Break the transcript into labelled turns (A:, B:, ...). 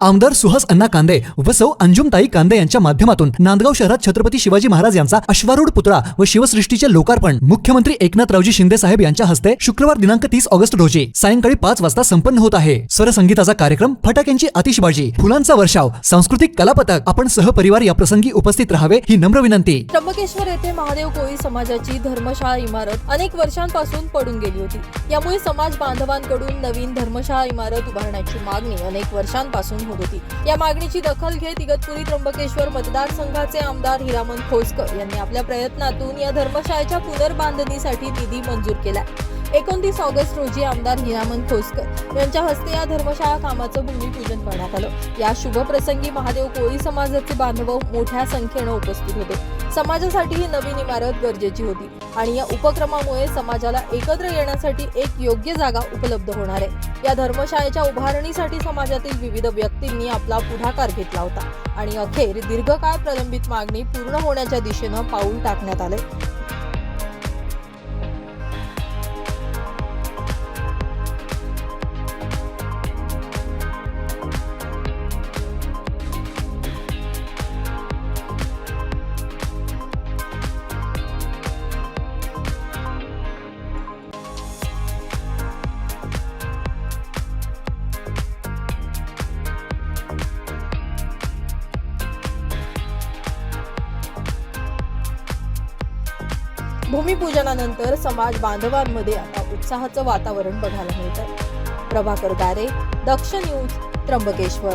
A: आमदार सुहास अण्णा कांदे व सौ अंजुमताई कांदे यांच्या माध्यमातून नांदगाव शहरात छत्रपती शिवाजी महाराज यांचा अश्वारूढ पुतळा व शिवसृष्टीचे लोकार्पण मुख्यमंत्री एकनाथरावजी शिंदे साहेब यांच्या हस्ते शुक्रवार दिनांक तीस ऑगस्ट रोजी सायंकाळी पाच वाजता संपन्न होत आहे. स्वरसंगीताचा कार्यक्रम फटाक्यांची आतिषबाजी फुलांचा वर्षाव सांस्कृतिक कलापथक आपण सहपरिवार या प्रसंगी उपस्थित राहावे ही नम्र विनंती.
B: त्र्यंबकेश्वर येथे महादेव कोळी समाजाची धर्मशाळा इमारत अनेक वर्षांपासून पडून गेली होती. यामुळे समाज बांधवांकडून नवीन धर्मशाळा इमारत उभारण्याची मागणी अनेक वर्षांपासून होत. होती या मागणीची दखल घेत इगतपुरी त्र्यंबकेश्वर मतदारसंघाचे आमदार हिरामन खोसकर यांनी आपल्या प्रयत्नातून या धर्मशाळेच्या पुनर्बांधणीसाठी निधी मंजूर केला एकोणतीस ऑगस्ट रोजी आमदार हिरामन खोसकर यांच्या हस्ते या धर्मशाळा कामाचं भूमिपूजन करण्यात आलं. या शुभप्रसंगी महादेव कोळी समाजाचे बांधव मोठ्या संख्येनं उपस्थित होते. समाजासाठी ही नवीन इमारत गरजेची होती. आणि या उपक्रमामुळे समाजाला एकत्र येण्यासाठी एक योग्य जागा उपलब्ध होणार आहे. या धर्मशाळेच्या उभारणीसाठी समाजातील विविध व्यक्तींनी आपला पुढाकार घेतला होता. आणि अखेर दीर्घकाळ प्रलंबित मागणी पूर्ण होण्याच्या दिशेनं पाऊल टाकण्यात आले भूमिपूजनानंतर समाज बांधवांमध्ये आता उत्साहाचं वातावरण बघायला मिळतं प्रभाकर गारे दक्ष न्यूज त्र्यंबकेश्वर.